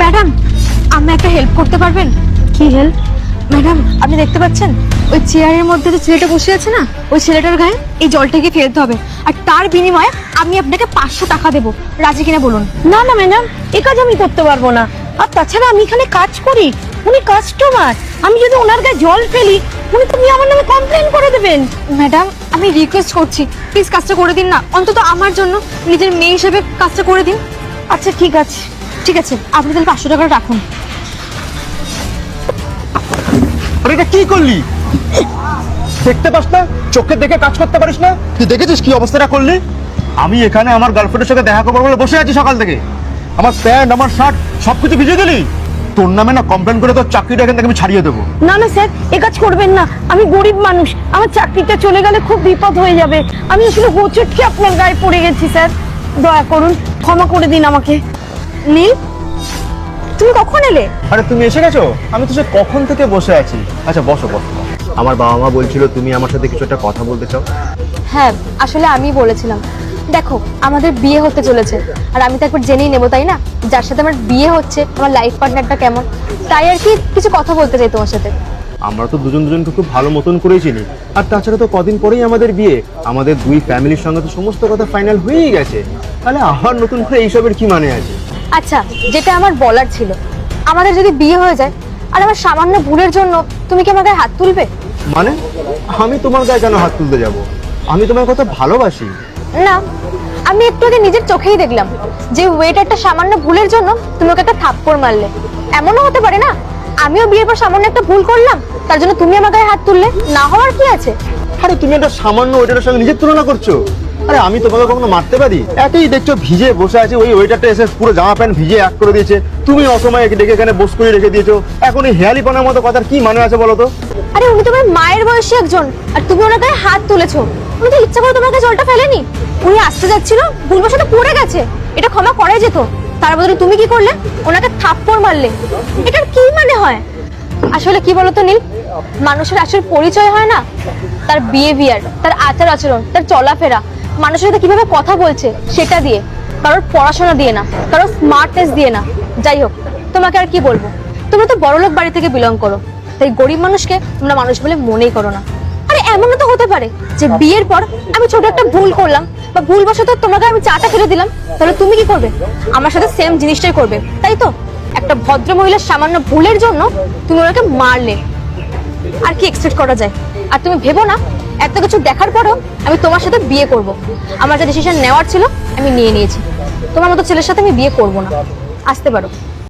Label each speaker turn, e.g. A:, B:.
A: Madam আপনি একটা help করতে পারবেন?
B: কি হেল্প
A: ম্যাডাম আপনি দেখতে পাচ্ছেন? ওই চেয়ারের মধ্যে যে ছেলেটা বসে আছে না ওই ছেলেটার গায়ে এই জলটাকে ফেলতে হবে। আর তার বিনিময়ে আমি আপনাকে পাঁচশো টাকা দেবো। রাজি কিনা বলুন?
B: না না ম্যাডাম এ কাজ আমি করতে পারব না। আর তাছাড়া আমি এখানে কাজ করি উনি কাস্টমার আমি যদি ওনার গায়ে জল ফেলি উনি তুমি আমার নামে কমপ্লেন করে দেবেন।
A: ম্যাডাম আমি রিকোয়েস্ট করছি। প্লিজ কাজটা করে দিন না। অন্তত আমার জন্য নিজের মেয়ে হিসেবে কাজটা করে দিন।
B: আচ্ছা ঠিক আছে।
A: ঠিক আছে আপনি তাহলে পাঁচশো টাকা রাখুন।
C: আরে এটা কি করলি? দেখতে পাস না? চোখে দেখে কাজ করতে পারিস না? তুই দেখেছিস কি অবস্থাটা করলি? আমি এখানে আমার গার্লফ্রেন্ডের সাথে দেখা করব বলে বসে আছি সকাল থেকে। আমার প্যান্ট আমার শার্ট সবকিছু ভিজে দিলি? তোর নামে না কমপ্লেন করে তোর চাকরিটা এখান থেকে আমি ছাড়িয়ে দেবো।
B: না না স্যার এ কাজ করবেন না। আমি গরিব মানুষ। আমার চাকরিটা চলে গেলে খুব বিপদ হয়ে যাবে। আমি আসলে হোঁচট খেয়ে আপনার গায়ে পড়ে গেছি স্যার। দয়া করুন ক্ষমা করে দিন আমাকে।
A: নীল তুমি কখন এলে?
C: আরে তুমি এসে গেছো? আমি তো সে কখন থেকে বসে আছি। আচ্ছা বসো বসো। আমার বাবা মা বলছিল তুমি আমার সাথে কিছু একটা কথা বলতে চাও।
A: হ্যাঁ আসলে আমি বলেছিলাম। দেখো আমাদের বিয়ে হতে চলেছে। আর আমি তো একবার জেনেই নেব তাই না? যার সাথে আমার বিয়ে হচ্ছে আমার লাইফ পার্টনারটা কেমন? তাই আর কি কিছু কথা বলতে চাই তোমার সাথে।
C: আমরা তো দুজন দুজনকে খুব ভালো মতন করেই চিনি। আর তাছাড়া তো কদিন পরেই আমাদের বিয়ে। আমাদের দুই ফ্যামিলির সঙ্গে তো সমস্ত কথা ফাইনাল হয়েই গেছে। তাহলে আবার নতুন করে এইসবের কি মানে আছে?
A: আচ্ছা যেটা আমার বলার ছিল। আমাদের যদি বিয়ে হয়ে যায় আর আমার সামান্য ভুলের জন্য তুমি কি আমার গায়ে হাত তুলবে?
C: মানে? আমি তোমার গায়ে কেন হাত তুলতে যাব? আমি তোমার কথা ভালোবাসি।
A: না আমি একটু আগে নিজের চোখেই দেখলাম যে ওয়েটারটা সামান্য ভুলের জন্য তুমি ওকে একটা থাপ্পড় মারলে। এমনও হতে পারে না? আমিও বিয়ের পর সামান্য একটা ভুল করলাম তার জন্য তুমি আমার গায়ে হাত তুললে? না হওয়ার কি আছে?
C: আরে তুমি একটা সামান্য ওয়েটারের সঙ্গে নিজের তুলনা করছ? আরে আমি তোমাকে কখনো মারতে পারি? একই দেখছ ভিজে বসে আছে, ওই ওয়েটারটা এসে পুরো জামা প্যান্ট ভিজে এক করে দিয়েছে। তুমি অসময়ে ডেকে এখানে বস করে রেখে দিয়েছ। এখন এই হেয়ালিপনার মতো কথার কি মানে আছে বলো তো?
A: আরে উনি তোমার মায়ের বয়সী একজন, আর তুমি ওনার গায়ে হাত তুলেছো। উনি তো ইচ্ছা করে তোমার গায়ে জলটা ফেলেনি। উনি আসতে যাচ্ছিল, ভুলবশত পড়ে গেছে। এটা ক্ষমা করাই যেত। তার বদলে তুমি কি করলে? ওনাকে থাপ্পড় মারলে। এটার কি মানে হয়? আসলে কি বলতো নীল? মানুষের আসল পরিচয় হয় না? তার বিহেভিয়ার তার আচার আচরণ, তার চলাফেরা মানুষের সাথে কীভাবে কথা বলছে সেটা দিয়ে, কারোর পড়াশোনা দিয়ে না, কারোর স্মার্টনেস দিয়ে না। যাই হোক, তোমাকে আর কি বলব? তোমরা তো বড়লোক বাড়ি থেকে বিলং করো। তাই গরিব মানুষকে তোমরা মানুষ বলে মনেই করো না। আরে এমনও তো হতে পারে যে বিয়ের পর আমি ছোট একটা ভুল করলাম বা ভুলবশত তোমাকে আমি চাটা ফেলে দিলাম, তাহলে তুমি কি করবে? আমার সাথে সেম জিনিসটাই করবে, তাই তো? একটা ভদ্র মহিলার সামান্য ভুলের জন্য তুমি ওনাকে মারলে। আর কি এক্সপেক্ট করা যায়? আর তুমি ভেবো না এত কিছু দেখার পরেও আমি তোমার সাথে বিয়ে করব। আমার যে ডিসিশন নেওয়ার ছিল, আমি নিয়ে নিয়েছি। তোমার মতো ছেলের সাথে আমি বিয়ে করব না। আসতে পারো।